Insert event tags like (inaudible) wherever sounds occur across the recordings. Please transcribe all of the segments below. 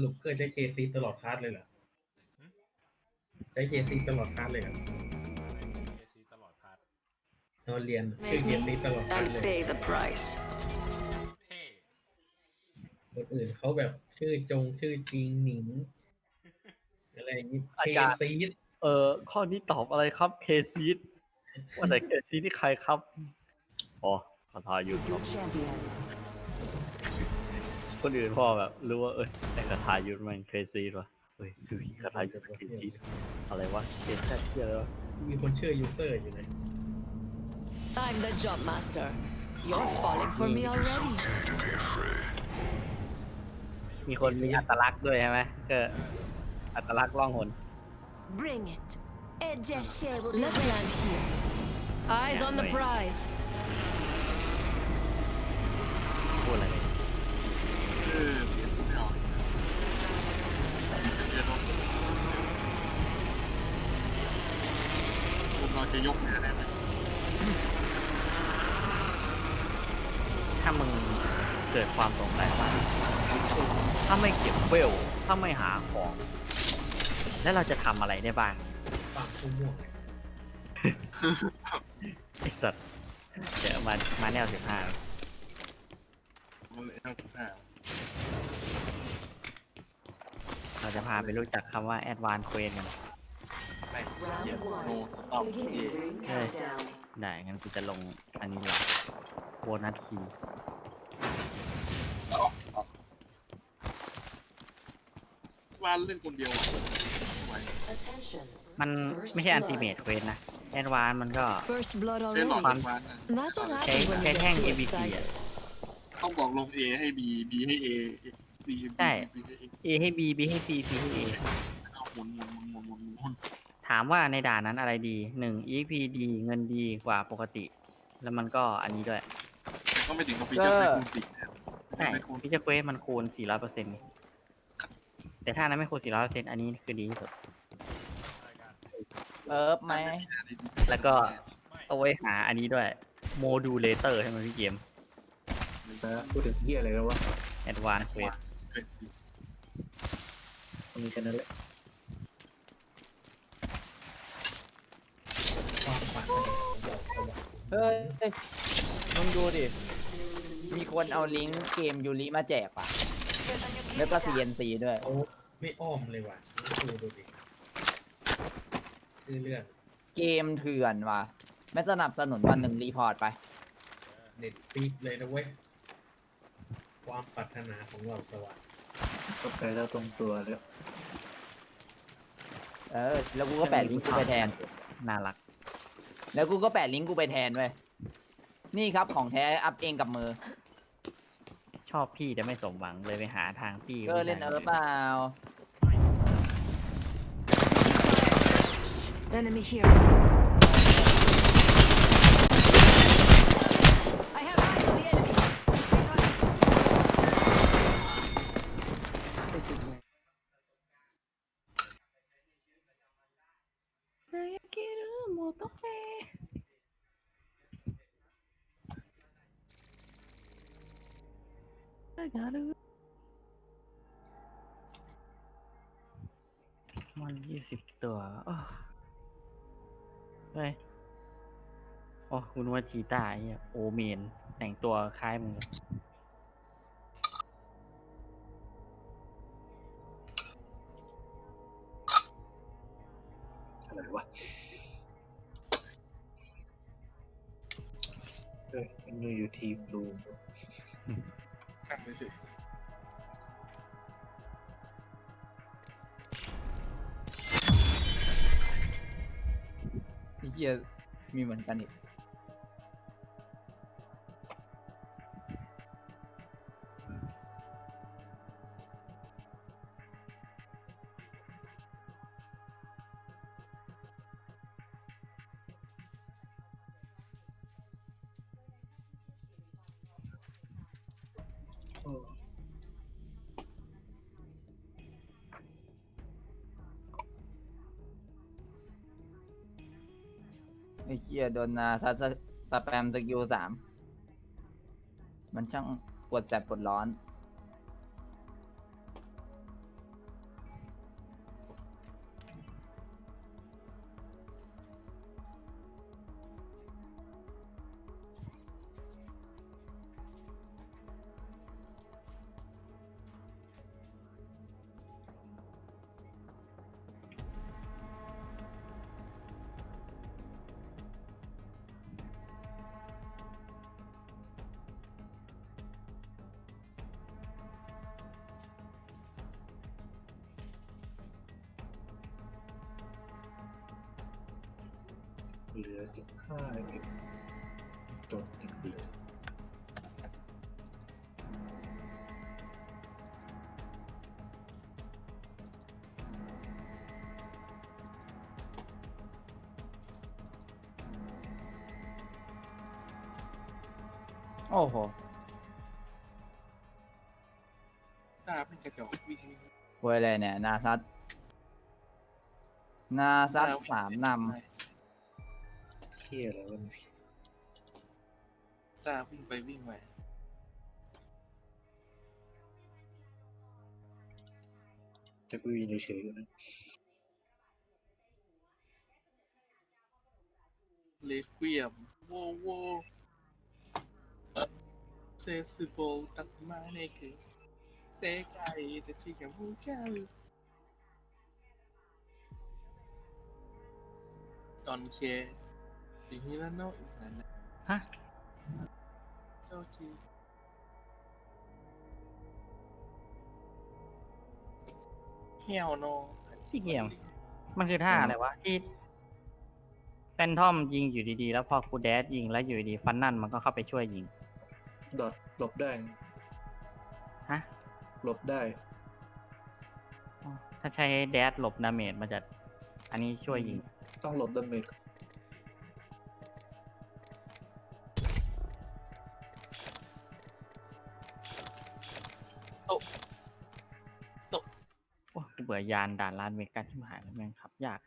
สรุปเกิดใช้เคซีตลอดคลาสเลยเหรอใช้เคซีตลอดคลาสเลยเหรอเอซีตลอดพาร์ทเราเรียนชื่อ Make เคซี me ตลอดคลาส and เลย pay the price. เท่คนอื่นเขาแบบชื่อจงชื่อจริงหนิง อะไรอย่างนี้เคอาจารย์ ซีเออข้อนี้ตอบอะไรครับเคซีดว่าแต่เคซีดนี่ใครครับ อ๋อคาทายุทธ Is ครั your บ champion. คนอื่นพอแบบรู้ว่าเอ้ยแต่คาทายุทธมันเคซีดวะเฮ้ยคือคาทายุทธเคซีดอะไรวะเคซีดเชื่อแล้วมีคนชื่อยูเซอร์อยู่นะ I'm the jump master. You're falling for me already. มีคนมีอัตลักษณ์ด้วยใช่ไหมก็อัตลักษณ์ล่องหน Bring it. Edge will Let's land here. Eyes on the wait. prize. พูดอะไร เนี่ยเออเปลี่ยนไม่เอาอีกเดี๋ยวเราเราจะยกเนี่ยได้ไหมถ้ามึงเกิดความสงสัยว่าถ้าไม่เก็บเวล ถ้าไม่หาของ แล้วเราจะทำอะไรได้บ้างปากผู้ม่วงไอ้สัตว์เดี๋ยวมามาแนวสิบห้ามันเลยเอาหน้า เราจะพาไปรู้จักคำว่า Advanced Quest กันไม่เขียนโนสต็อปเอเฮ้ยได้งั้นกูจะลงอันนี้เลยโบนัสคีย์วานเล่นคนเดียวอะไหว Attention. มันไม่ใช่อันติเมทเควสนะแอดวานมันก็ First blood เล่นหลอด already. วานนะ That's what ใช้ happens when ใช้ you แท่ง get too ABP อะ excited. ต้องบอกลง A ให้ B B ให้ A C B ใช่ B ให้ A A ให้ B B ให้ C C ให้ A เอาหมุนหมุนหมุนหมุนหมุนหมุนถามว่าในด่านนั้นอะไรดีหนึ่ง EP ดีเงินดีกว่าปกติ แล้วมันก็อันนี้ด้วย แต่ก็ไม่ถึงกับฟีเจอร์ไม่คูณสิบนะใช่ไม่คูณพิจเควสมันคูณ 400%นี่แต่ถ้านั้นไม่คูณ 400%อันนี้คือดีที่สุดรายการเอิบไหม แล้วก็ไม่เอาไว้หาอันนี้ด้วย โมดูเลเตอร์ใช่ไหมพี่เกม พูดถึงเฮียอะไรกันวะ Advanced Quest มีแค่นั้นแหละความปรารถนาของเราเขาบอกเฮ้ยเฮ้ยมึงดูดิ มีคนเอาลิงก์เกมยูริมาแจกว่ะ แล้วก็ CNC ด้วยเขาไม่อ้อมเลยว่ะดูดูดิชื่อเรื่องเกมเถื่อนว่ะ ไม่สนับสนุนวันหนึ่งรีพอร์ตไป เน็ตปีกเลยนะเว้ย ความปรารถนาของเราสวัสดิ์ก็ไปแล้วตรงตัวแล้วเออ แล้วกูก็แปะลิงก์กูไปแทน น่ารัก แล้วกูก็แปะลิงก์กูไปแทนเว้ย นี่ครับของแท้อัพเองกับมือ ชอบพี่แต่ไม่สมหวังเลยไปหาทางพี่ก็เล่นเออเปล่า Enemy here. I have eyes on the enemy. This is where. มันยี่สิบตัวอ้อเฮ้ยโอ้คุณว่าจีต้าเหี้ยโอเมน แต่งตัวคล้ายมึงอะไรวะเออมันอยู่ทีมรูม นั่งเลยสิพี่เชียมีเหมือนกันอีก โดนนาซัดสสแปมสกิลสามมันช่างปวดแสบปวดร้อน โอ้โหตาเป็นกระจอกวิ่งเว้ยอะไรเนี่ย นาซัดนาซัดสามนๆเที่ยแล้วมันตาวิ่งไปวิ่งมาจะกูยืนเฉยๆอยู่นะเลควียมโวโว เซซูโบตักมาในคือเซกายจะชิกับมูแก้วตอนเคปีนี้แล้วเนาะอีกแล้วนะฮะโอเคเหี่ยวเนาะพี่เกียมมันคือท่าอะไรวะที่แฟนทอมยิงอยู่ดีๆ แล้วพอคูแดดยิงแล้วอยู่ดีๆฟันนั่นมันก็เข้าไปช่วยยิง ดอทหลบได้ฮะหลบได้ อ๋อถ้าใช้แดดหลบดาเมจมันจะ อันนี้ช่วยยิง ต้องหลบดาเมจโอ้กูเบื่อยานด่านลานเมกันที่หายแล้วแม่งขับ ยาก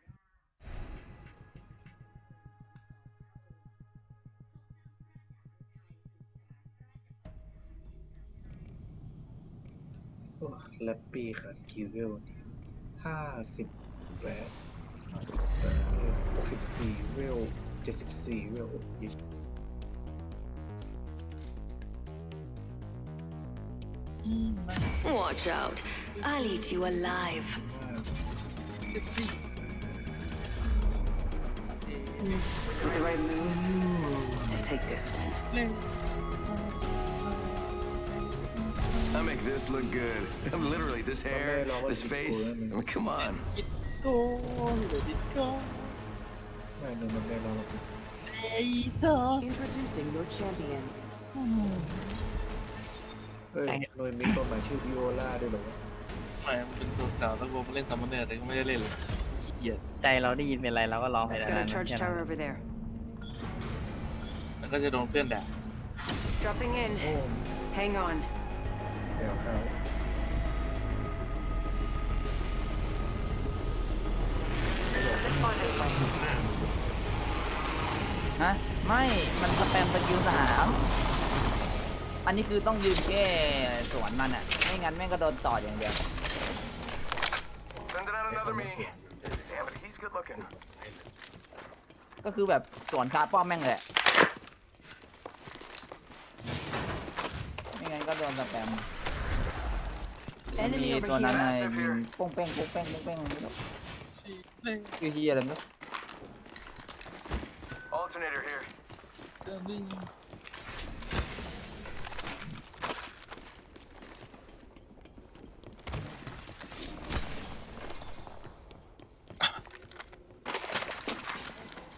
โอ้แลปปี้ขาดคิวเวลห้าสิบแปดห้าสิบแปดหกสิบสี่เวลเจ็ดสิบสี่เวลโอ้ย Watch out. I'll eat you alive. เจ็ดสี่ With the right moves, take this one. เล่น I make this look good. I'm literally this hair, this face. I mean, come on. โกเหลือดิโกไม่นมันได้รองรับไอ้ตอ Introducing your champion. เอ้ยโดยมีตัวหมายชื่อวิโอลาด้วยเหรอวะหมายมันเป็นตัวเก่าแล้วกูมาเล่นซัมมอนเนอร์แต่ก็ไม่ได้เล่นเลยขี้เกียจใจเราได้ยินเป็นอะไรเราก็ร้องไปแล้ว Got นะ a charge แค่นั้น tower over there. แล้วก็จะโดนเพื่อนด่า Dropping in. Hang on. แถวข้าวำฮะ ไม่ มันสแปมสกิลสามอันนี้คือต้องยืนแก้สวนมันอะไม่งั้นแม่งก็โดนต่ออย่างเดียว Sending out another me. Damn it, he's good looking. ก็คือแบบสวนคาป้อมแม่งเลยอะไม่งั้นก็โดนสแปม มันมี Enemy over ตัวนั้น here. ไงยิงโป้งเป้งโป้งเป้งโป้งเป้งไม่รู้ ชีเล่น คือเฮียอะไรไม่รู้ Alternator here. เดินวิ่ง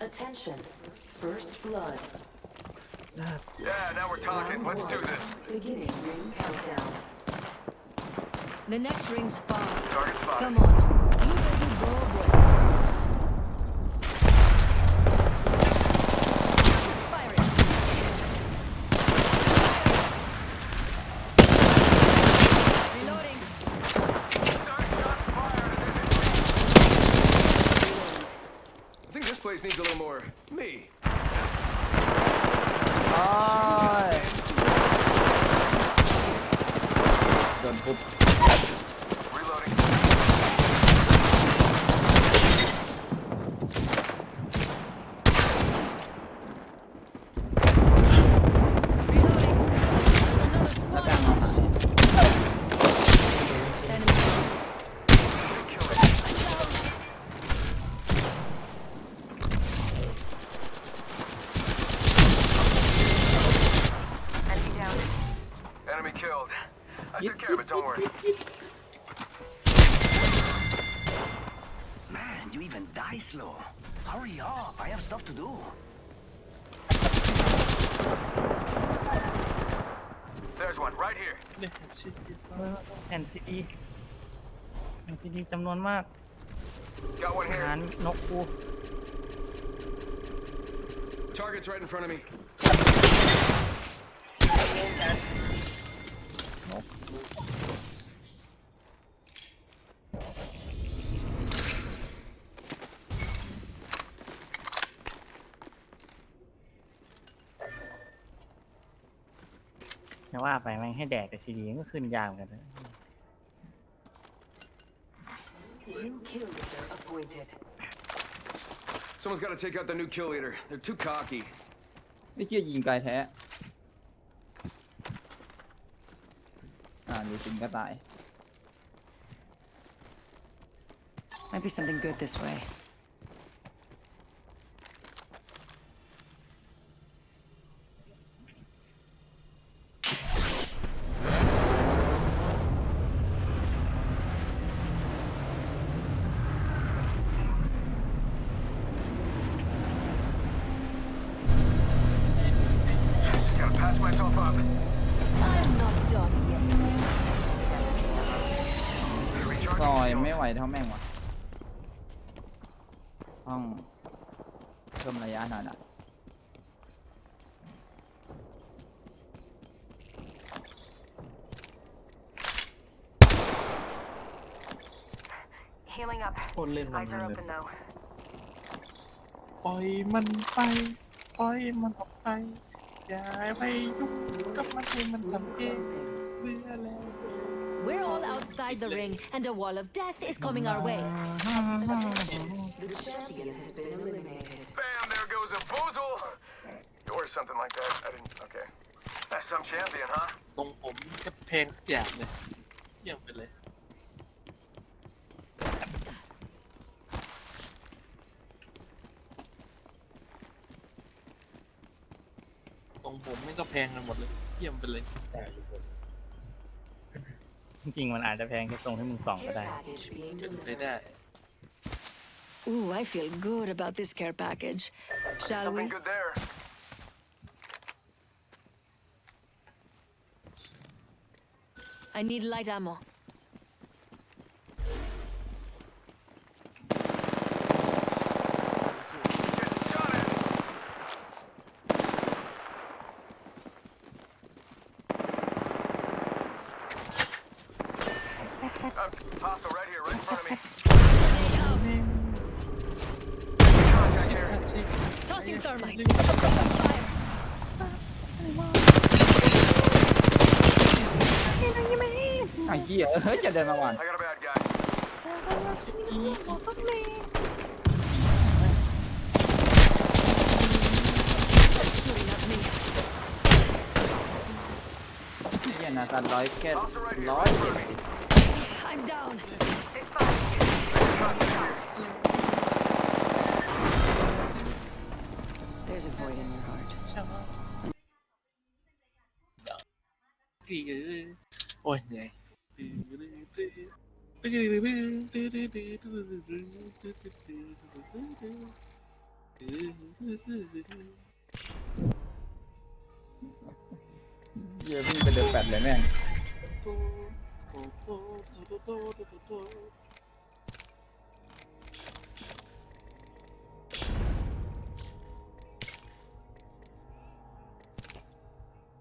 Attention. First blood. Yeah, now we're talking. Let's do this. Beginning ring countdown. The next ring's five. Target spot. Come on. You doesn't blow boys. I think this place needs a little more me. Ah. Thank you. right here. เนี่ยชิจิต แผ่นซีดีแผ่นซีดีจำนวนมาก Got one อา here. หารนกกู Target's right in front of me. จะว่าไปแม่งให้แดกแต่ซีดีก็ขึ้นยากเหมือนกันนะ New kill leader appointed. Someone's got to take out the new kill leader. They're too cocky. ไม่เชื่อยิงไกลแท้ อ่าดูจริงก็ตาย Might be something good this way. อย shields. ไม่ไหวเท่าแม่งวะต้องเพิ่มระยะหน่อยนะ Healing up. โคนเล่นมัน Eyes are เลย open though. ปล่อยมันไป ปล่อยมันออกไป อย่าไปยุ่งกับมันให้มันทำเองเบื่อแล้ว We're all outside the ring, and a wall of death is coming our way. The champion has been eliminated. Bam! There goes a boozle. Or something like that. I didn't. Okay. That's some champion, huh? ทรงผมก็เพลงทุกอย่างเลยเยี่ยมไปเลย ทรงผมไม่ก็แพงกันหมดเลย เยี่ยมไปเลย ใช่ทุกคน จริงๆมันอาจจะแพงแค่ตรงที่มึงส่องก็ Care ได้ package being ไป delivered. ได้ Ooh, I feel good about this care package. Shall we? Something good there. I need light ammo. เฮ้ยจะเดินมาหวาน I got a bad guy. Shooting at me. เหี้ยนะตัดร้อยแค่ Hostile right here, ร้อย right in เจ็ด front of me. I'm down. There's a void in your heart. ใช่ไหมกี่เออโอ้ยเหนื่อย เหี้ยวิ่งไปเดินแปดเลยแม่ง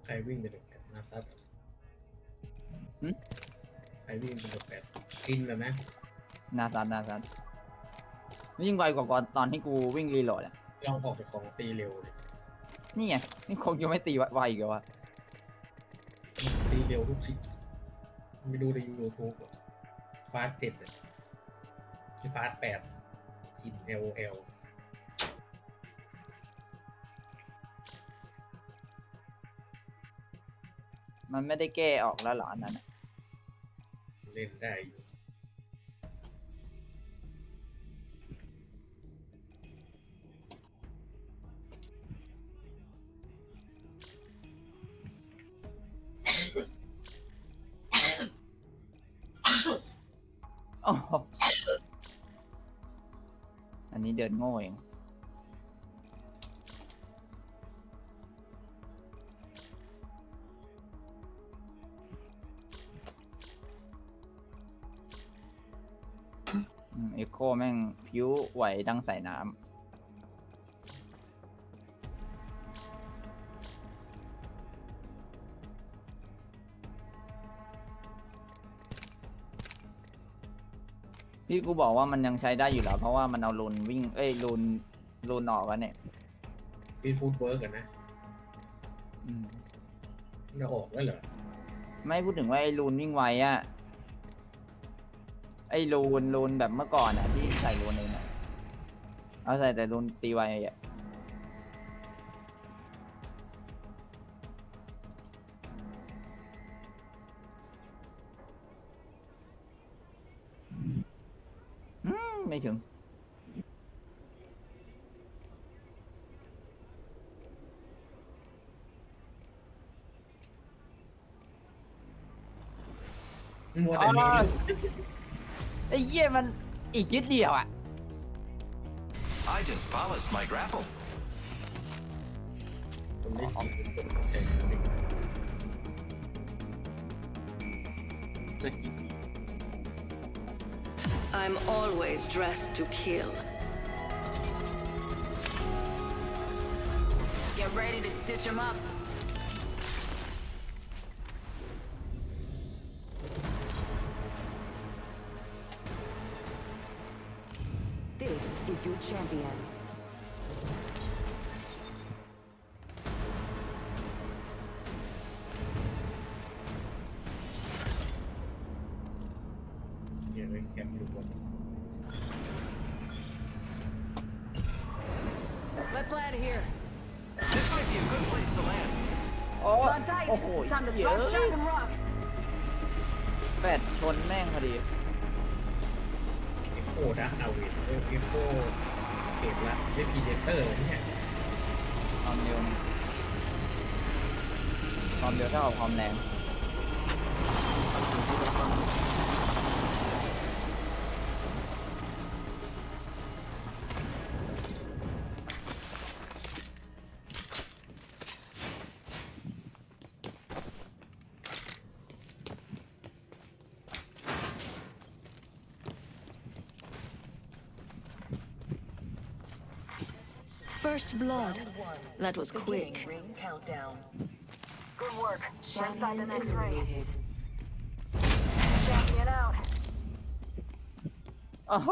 ใครวิ่งไปตกแปดนาซัดหึ ใครวิ่งไปตกแปดกินแบบนะนาซันนาซันยิ่งไวกว่าก่อนตอนที่กูวิ่งรีโหลดอะลองออกจากของตีเร็วเลยนี่ไงนี่คงจะไม่ตีไวอีกเหรอวะตีเร็วทุกสิ่งไปดูในยูทูบฟาสเจ็ดอะฟาสแปดอินเอลเอลมันไม่ได้แก้ออกแล้วเหรออันนั้นอะ เล่นได้อยู่อ้โหอันนี้เดินโง่เอง นิโคแม่งผิวไหวดังใส่น้ำที่กูบอกว่ามันยังใช้ได้อยู่แล้วเพราะว่ามันเอาลูนวิ่งเอ้ยลูนลูนออกแล้วเนี่ยฟีฟูดเวิร์กกันนะอืมมันจะออกแล้วเหรอ ไม่พูดถึงว่าไอ้ลูนวิ่งไวอะไอ้ลูนลูนแบบเมื่อก่อนอะที่ใส่ลูนเองอะเอาใส่แต่ลูนตีไวอะอืมไม่ถึง มัวแต่เลี้ยง ไอ้เหี้ยมันอีกนิดเดียวอะ I just polished my grapple. คนเล่นจริงเป็นคนใจจริง จะกิน I'm always dressed to kill. Get ready to stitch him up. This is your champion. เดี๋ยวไปแคมป์ดูก่อน Let's land here. This might be a good place to land. โอ้ Hold on tight. โอ้โห It's time to เหี้ย drop shot and rock. แปดชนแม่งพอดี กตละเรียกพีเดเตอร์เนี่ยความเร็วมันความเร็วเท่ากับความแรง First blood. That was quick. Ring countdown. Good work. We're inside the next ring. Champion out. โอ้โห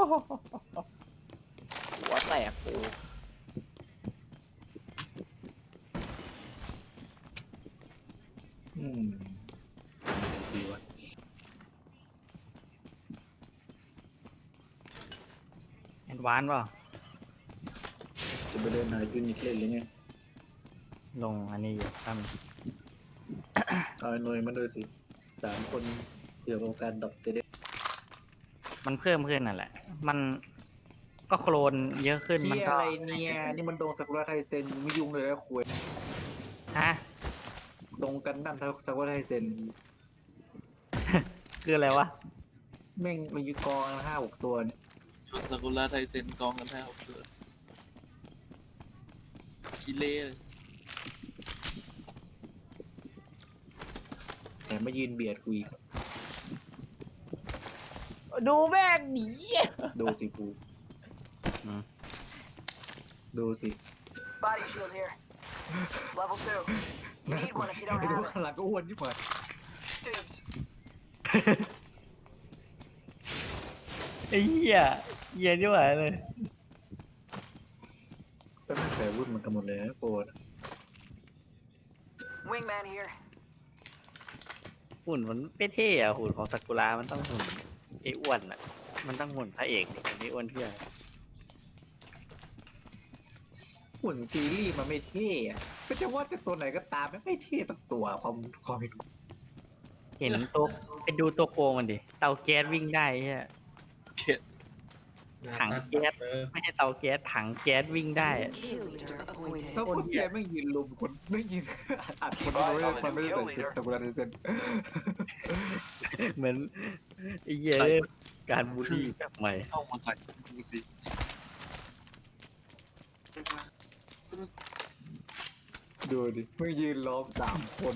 หัวแตกกูอืมดีวะแอดวานซ์เปล่าจะไปเดิ นหายูนิตเล่นเลยไงลงอันนี้อยู่ถ้ามันเอาไอ้หน่วยมาด้วยสิสามคนเดี๋ยวโอกาสดรอปจะได้มันเพิ่มขึ้นนั่นแหละ มันก็โคลนเยอะขึ้นมันเที่ยก็อะไรเนี่ยนี่มันดงสักุระไทเซนไม่ยุ่งเลยนะคุยฮะดงกันนั่นทักสักุระไทเซนคืออะไรวะแม่งมายุกองห้าหกตัวเนี่ยชุดซากุระไทเซนกองกันแท้หกตัว ชิเล่เลยแถมมายืนเบียดกูอีกดูแม่งหนีดูสิกูอืม ดูสิ Body shield here. Level two. You need one if you don't ไอ้ดู have it. ข้างหลังก็อ้วนที่ผ่าน Dibs. ไอ้เหี้ยเหี้ยที่หวายเลย ก็ไม่ใส่วุ่นมัน กันหมดเลยนะโปรด Wingman here. หุ่นมันไม่เท่อะหุ่นของซากุระมันต้องหุ่นไอ้อ้วนอะมันต้องหุ่นพระเอกนี่ไอ้อ้วนเที่ยหุ่นซีรีส์มันไม่เท่อะก็จะว่าจะตัวไหนก็ตามไม่ไม่เท่ตั้งตัวความความเห็นเห็นตัวไปดูตัวโกงมันดิเตาแก๊สวิ่งได้ไอ้เหี้ยเข็ดนา ถังซัดแก๊สเออไม่ใช่เตาแก๊สถังแก๊สวิ่งได้อะ Kill leader appointed. ถ้าคนแกไม่ยืนลุมคนไม่ยืนอัดคนไม่ได้มันไม่ได้ใส่ชุดซากุระไทเซนเหมือนไอ้เหี้ยการบูลลี่แบบใหม่ เข้ามาใส่ดูสิดูดิไม่ยืนล้อมสามคน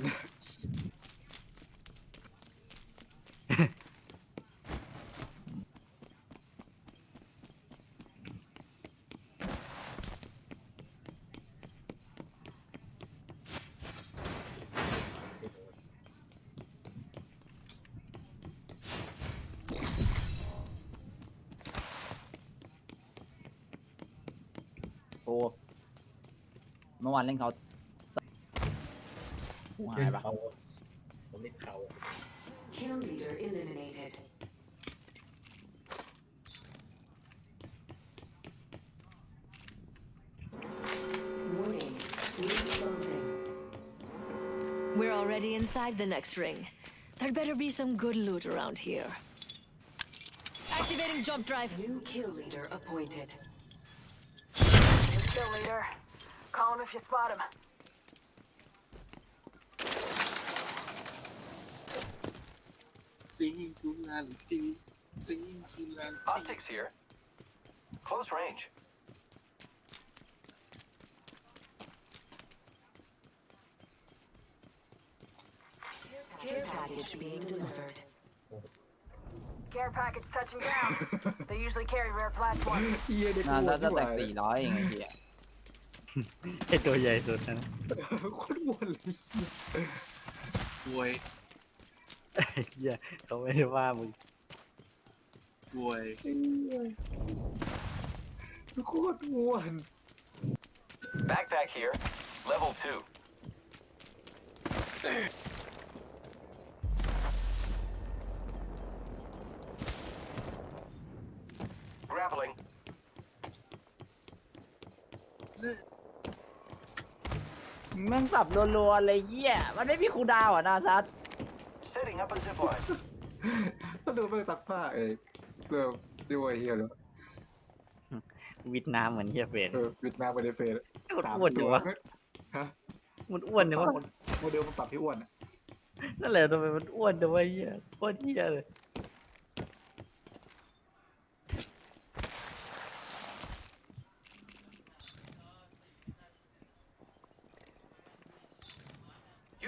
เล่นเขาหูหา เล่ ย น ปะ เขาอะผมเล่นเขาอะ Kill leader eliminated. Warning. Ring closing. We're already inside the next ring. There better be some good loot around here. Activating jump drive. New kill leader appointed. New kill leader. Call him if you spot him. singularity singularity Optics here. Close range. Care package being delivered. Care package touching down. (laughs) they usually carry rare platforms. เฮียเด็ก น่า อ้ว จะ น จะ นี่ห แต ว่าก สี่ร้อยเองไอ้เหี้ย ไอตัวใหญ่สุดนะคนรวนเลยกวยอ้เหี้เขาไม่ได้ว่ามึงกวยโคตรวน Backpack here. Level two สับรัวๆเลยเหี้ยมันไม่มีคูลดาวน์อะนาซัด Setting up a zip line. ก็ดูไม่ซักผ้าเองเริ่มด้วยเฮียแล้ววิดน้ำเหมือนเฮียเฟนเออวิดมาไปในเฟซมันสามอ้วนจัตังววะฮะมันอ้วนจังวะโมเดลมันปรับที่อ้วนอะนั่นแหละทำไมมันอ้วนจังวะเฮียโคตรเฮียเลย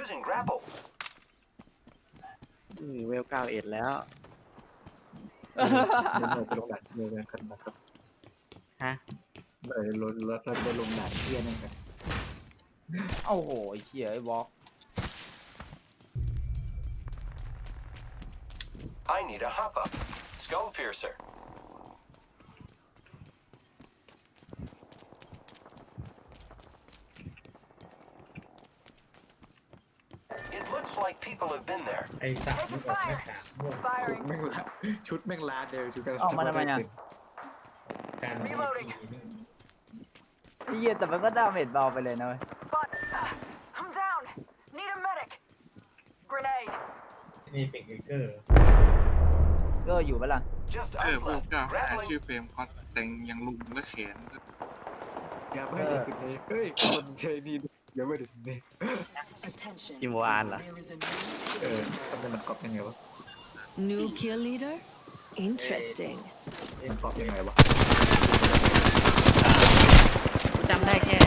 Using grapple. อืมเวลเก้าเอ็ดแล้วเดี๋ยวเราไปลงด่านเดียวกันกันนะครับฮะเออรถรถเราจะไปลงด่านเที่ยนั่นกันโอ้โหไอ้เหี้ยไอ้บล็อก I need a hop up. Skull piercer. It looks like people have been there. ไอ้ สัตว์มันออกหน้ากากม่วงชุด Firing. แม่งละชุดแม่งลาดเดียวชุดกันเอามาทำไมอะ การ Reloading ทีนึงไอ้เหี้ยแต่มันก็ดาเมจเบาไปเลยนะเว้ย Spot. Uh, I'm down. Need a medic. Grenade. นี่เป็นเกอร์ก็อยู่ปะล่ะ Just เออ up พวก left. เก้าหา Grappling. ชื่อเฟรมก็แต่งยังลุงและแขน อย่าไม่ถึงจุดนี้เฮ้ยคนใช้นี่อย่าไม่ถึงจุดนี้ Attention. อิโมอานเหรอ There is a new เออทำเป็นมันกรอบยังไงวะ New kill leader? Interesting. มันกรอบยังไงวะ กูจำได้แค่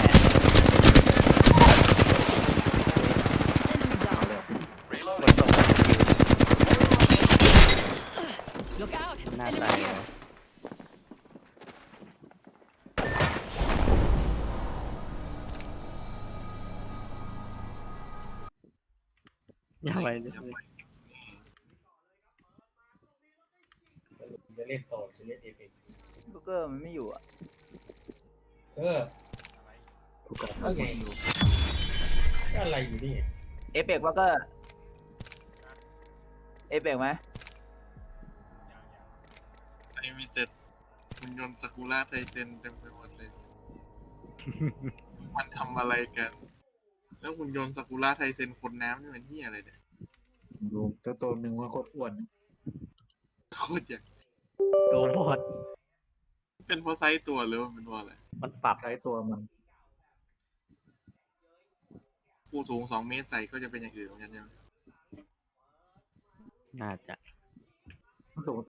ยังไงดิจะเล่นต่อจะเล่นเอฟเฟกต์ลูกเกอร์มันไม่อยู่อะเออถูกกับก็ไงก็อะไรอยู่นี่เอฟเฟกต์ว่าก็เอฟเฟกต์ไหมไอ้มีแต่หุ่นยนต์สกุระไทเทนเต็มไปหมดเลย มันทำอะไรกัน แล้วหุ่นยนต์สกุระไทเซนคนน้ำนี่มันที่อะไรเนี่ยดูเจ้าตัวหนึ่งว่าโคตรอ้วนโคตรอยากโดนหมดเป็นเพราะไซส์ตัวหรือว่าเป็นเพราะอะไรมันปรับใช้ตัวมัน ผู้สูงสองเมตรใส่ก็จะเป็นอย่างอื่นเหมือนกันใช่ไหมน่าจะ สูง